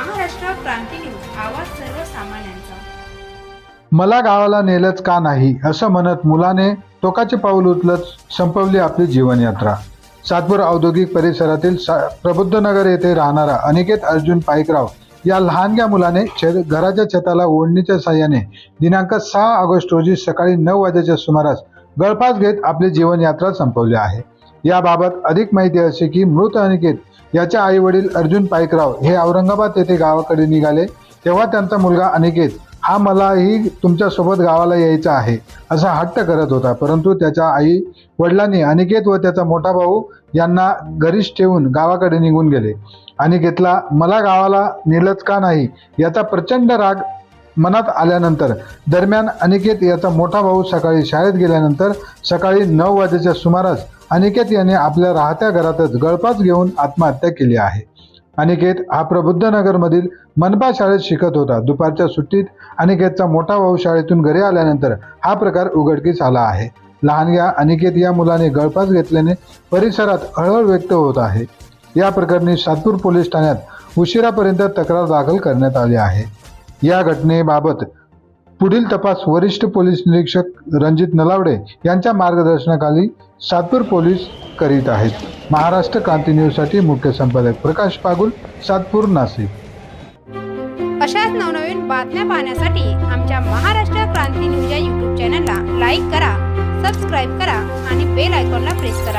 आवाज सर्वसामान्यांचा. मला गावाला नेलंच का नाही असं म्हणत मुलाने टोकाचे पाऊल उचलत संपवली आपली जीवनयात्रा. सातपूर औद्योगिक परिसरातील सा प्रबुद्धनगर येथे राहणारा अनिकेत अर्जुन पाईकराव या लहानग्या मुलाने छे घराच्या छताला ओढणीच्या साह्याने दिनांक सहा ऑगस्ट रोजी सकाळी नऊ वाजेच्या सुमारास गळफास घेत आपली जीवनयात्रा संपवली आहे. याबाबत अधिक माहिती असे की मृत अनिकेत याचे आई वडील अर्जुन पाईकराव हे औरंगाबाद येथे गावाकडे निघाले. तेव्हा त्यांचा मुलगा अनिकेत हा मलाही तुमच्यासोबत गावाला यायचा आहे असा हट्ट करत होता. परंतु त्याच्या आई वडिलांनी अनिकेत व त्याचा मोठा भाऊ यांना घरीच ठेवून गावाकडे निघून गेले. अनिकेतला मला गावाला नेलंच का नाही? याचा प्रचंड राग मनात आल्यानंतर दरम्यान अनिकेत याचा मोठा भाऊ सकाळी शाळेत गेल्यानंतर सकाळी नऊ वाजेच्या सुमारास अनिकेत याने आपल्या राहत्या घरातच गळपास घेऊन आत्महत्या केली आहे. अनिकेत हा प्रबुद्धनगरमधील मनपा शाळेत शिकत होता. दुपारच्या सुट्टीत अनिकेतचा मोठा भाऊ शाळेतून घरी आल्यानंतर हा प्रकार उघडकीस आला आहे. लहानग्या अनिकेत या मुलाने गळपास घेतल्याने परिसरात हळहळ व्यक्त होत आहे. या प्रकरणी सातपूर पोलीस ठाण्यात उशिरापर्यंत तक्रार दाखल करण्यात आली आहे. या घटनेबाबत पुढील तपास वरिष्ठ पोलीस निरीक्षक रणजित नलावडे यांच्या मार्गदर्शनाखाली सातपूर पोलीस करीत आहेत. महाराष्ट्र क्रांती न्यूजसाठी मुख्य संपादक प्रकाश पागुल सातपूर नाशिक. अशाच नवनवीन बातम्या पाहण्यासाठी आमच्या महाराष्ट्र क्रांती न्यूज या यूट्यूब चॅनलला लाईक करा सबस्क्राईब करा आणि बेल आयकॉनला प्रेस करा.